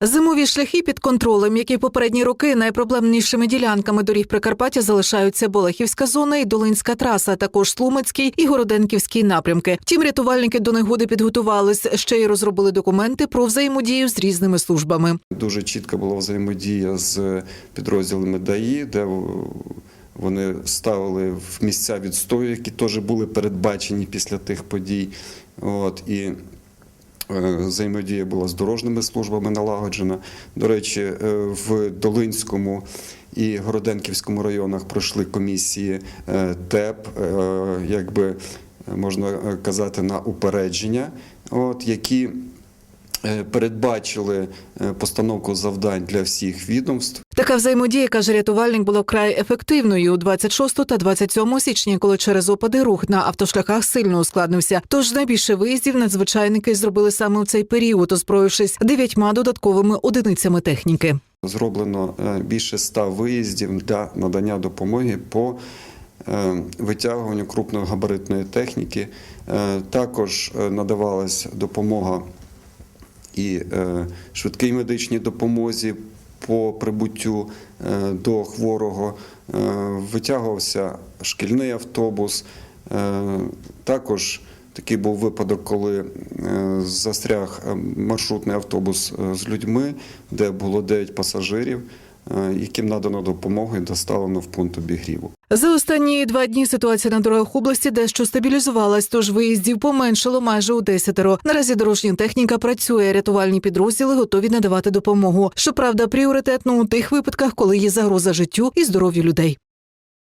Зимові шляхи під контролем, які попередні роки найпроблемнішими ділянками доріг Прикарпаття залишаються Болехівська зона і Долинська траса, також Слумацький і Городенківський напрямки. Втім, рятувальники до негоди підготувались, ще й розробили документи про взаємодію з різними службами. Дуже чітка була взаємодія з підрозділами ДАІ, де вони ставили в місця відстою, які теж були передбачені після тих подій. От, і взаємодія була з дорожніми службами налагоджена. До речі, е, в Долинському і Городенківському районах пройшли комісії е, ТЕП, е, якби можна е, казати, на упередження, от, які е, передбачили е, постановку завдань для всіх відомств. Така взаємодія, каже рятувальник, була вкрай ефективною 26 та 27 січня, коли через опади рух на автошляхах сильно ускладнився. Тож найбільше виїздів надзвичайники зробили саме у цей період, озброївшись дев'ятьма додатковими одиницями техніки. Зроблено е, більше ста виїздів для надання допомоги по е, витягуванню крупногабаритної техніки. Е, Також е, надавалась допомога і е, швидкій медичній допомозі по прибуттю е, до хворого. Е, Витягувався шкільний автобус. Також такий був випадок, коли застряг маршрутний автобус з людьми, де було 9 пасажирів, яким надано допомогу і доставлено в пункт обігріву. За останні два дні ситуація на дорогах області дещо стабілізувалась, тож виїздів поменшало майже у десятеро. Наразі дорожня техніка працює. Рятувальні підрозділи готові надавати допомогу. Щоправда, пріоритетно у тих випадках, коли є загроза життю і здоров'ю людей.